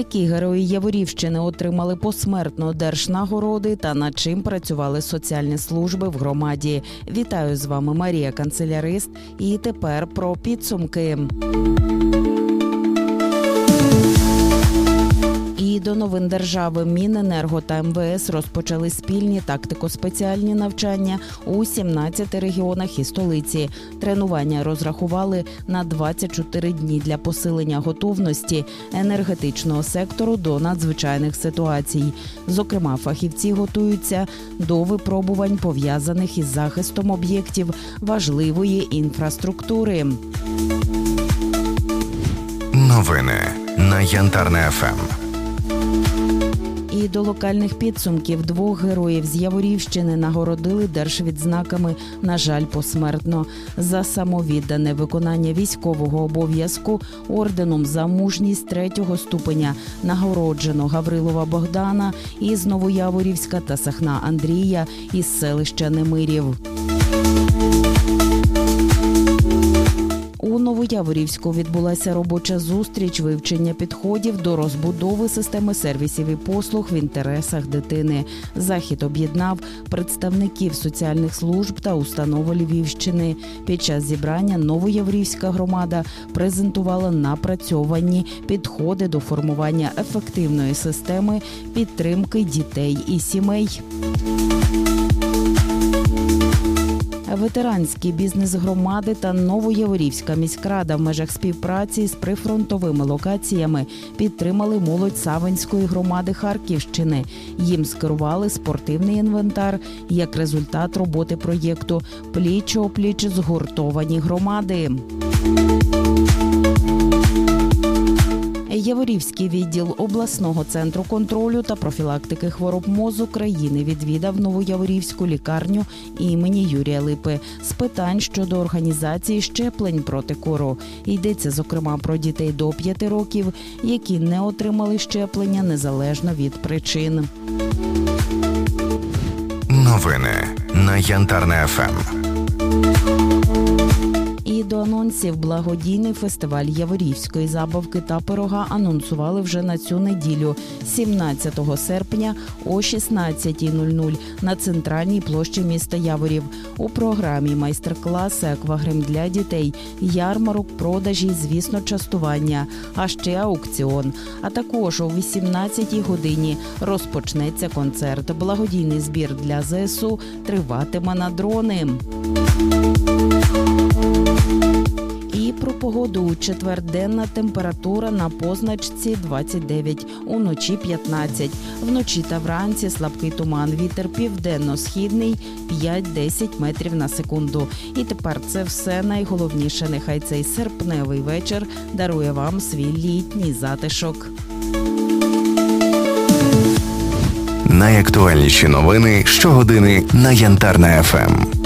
Які герої Яворівщини отримали посмертно держнагороди та над чим працювали соціальні служби в громаді? Вітаю з вами Марія Канцелярист. І тепер про підсумки. До новин держави Міненерго та МВС розпочали спільні тактико-спеціальні навчання у 17 регіонах і столиці. Тренування розрахували на 24 дні для посилення готовності енергетичного сектору до надзвичайних ситуацій. Зокрема, фахівці готуються до випробувань пов'язаних із захистом об'єктів важливої інфраструктури. Новини на Янтарне. ФМ. І до локальних підсумків. Двох героїв з Яворівщини нагородили держвідзнаками, на жаль, посмертно. За самовіддане виконання військового обов'язку орденом за мужність третього ступеня нагороджено Гаврилова Богдана із Новояворівська та Сахна Андрія із селища Немирів. Новояворівську відбулася робоча зустріч вивчення підходів до розбудови системи сервісів і послуг в інтересах дитини. Захід об'єднав представників соціальних служб та установ Львівщини. Під час зібрання Новояворівська громада презентувала напрацьовані підходи до формування ефективної системи підтримки дітей і сімей. Ветеранський бізнес громади та Новояворівська міськрада в межах співпраці з прифронтовими локаціями підтримали молодь Савинської громади Харківщини. Їм скерували спортивний інвентар як результат роботи проєкту Пліч опліч згуртовані громади. Яворівський відділ обласного центру контролю та профілактики хвороб МОЗ України відвідав Новояворівську лікарню імені Юрія Липи з питань щодо організації щеплень проти кору. Йдеться зокрема про дітей до 5 років, які не отримали щеплення незалежно від причин. Новини на Янтарне. ФМ. Анонсів благодійний фестиваль Яворівської забавки та пирога анонсували вже на цю неділю, 17 серпня о 16.00 на центральній площі міста Яворів. У програмі майстер-класи, аквагрим для дітей, ярмарок, продажі, звісно, частування, а ще аукціон. А також о 18-й годині розпочнеться концерт. Благодійний збір для ЗСУ триватиме на дрони. Погоду у четвер денна температура на позначці 29, уночі 15. Вночі та вранці слабкий туман. Вітер південно-східний 5-10 метрів на секунду. І тепер це все найголовніше. Нехай цей серпневий вечір дарує вам свій літній затишок. Найактуальніші новини щогодини на Янтарне ФМ.